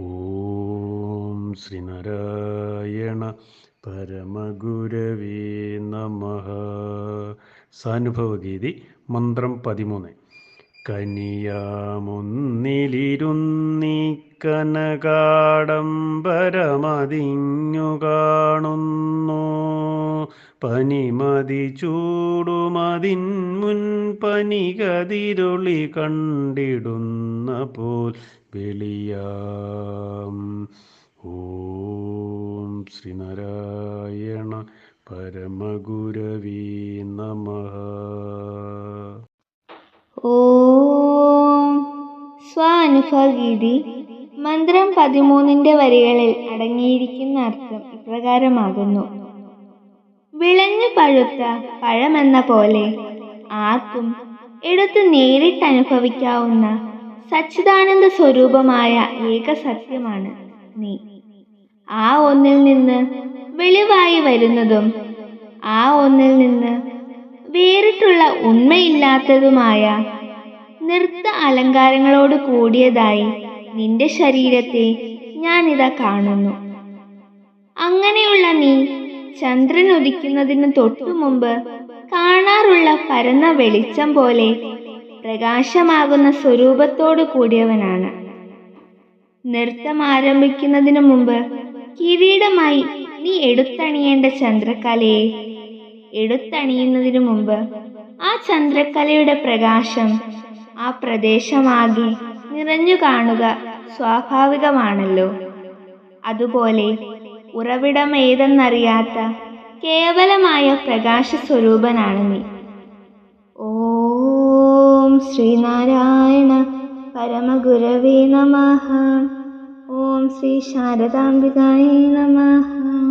ഓം ശ്രീനാരായണ പരമഗുരവേ നമ. സാനുഭവഗീതി മന്ത്രം പതിമൂന്ന്. കനിയാമൊന്നിലിരുന്നീ കനകാടംബരമതിഞ്ഞു കാണുന്നു പനിമതി ചൂടുമതിൻ മുൻ പനികതിരുളി കണ്ടിടുന്ന പോൽ വെളിയാം. ഓം ശ്രീനാരായണ പരമഗുരവീ നമ. ഓം സ്വാനുഭവഗീതി മന്ത്രം പതിമൂന്നിന്റെ വരികളിൽ അടങ്ങിയിരിക്കുന്ന അർത്ഥം ഇപ്രകാരമാകുന്നു. വിളഞ്ഞു പഴുത്ത പഴമെന്ന പോലെ ആർക്കും എടുത്ത് നേരിട്ട് അനുഭവിക്കാവുന്ന സച്ചിദാനന്ദ സ്വരൂപമായ ഏക സത്യമാണ് നീ. ആ ഒന്നിൽ നിന്ന് വെളിവായി വരുന്നതും ആ ഒന്നിൽ നിന്ന് വേറിട്ടുള്ള ഉണ്മയില്ലാത്തതുമായ നൃത്ത അലങ്കാരങ്ങളോട് കൂടിയതായി നിന്റെ ശരീരത്തെ ഞാനിതാ കാണുന്നു. അങ്ങനെയുള്ള നീ ചന്ദ്രൻ ഉദിക്കുന്നതിന് തൊട്ടു മുമ്പ് കാണാറുള്ള പരന്ന വെളിച്ചം പോലെ പ്രകാശമാകുന്ന സ്വരൂപത്തോടു കൂടിയവനാണ്. നൃത്തം ആരംഭിക്കുന്നതിനു മുമ്പ് കിരീടമായി നീ എടുത്തണിയേണ്ട ചന്ദ്രക്കലയെ എടുത്തണിയുന്നതിനു മുമ്പ് ആ ചന്ദ്രക്കലയുടെ പ്രകാശം ആ പ്രദേശമാകെ നിറഞ്ഞു കാണുക സ്വാഭാവികമാണല്ലോ. അതുപോലെ ഉറവിടം ഏതെന്നറിയാത്ത കേവലമായ പ്രകാശ സ്വരൂപനാണ് നീ. ഓം ശ്രീനാരായണ പരമഗുരവേ നമഃ. ഓം ശ്രീ ശാരദാംബികായ നമഃ.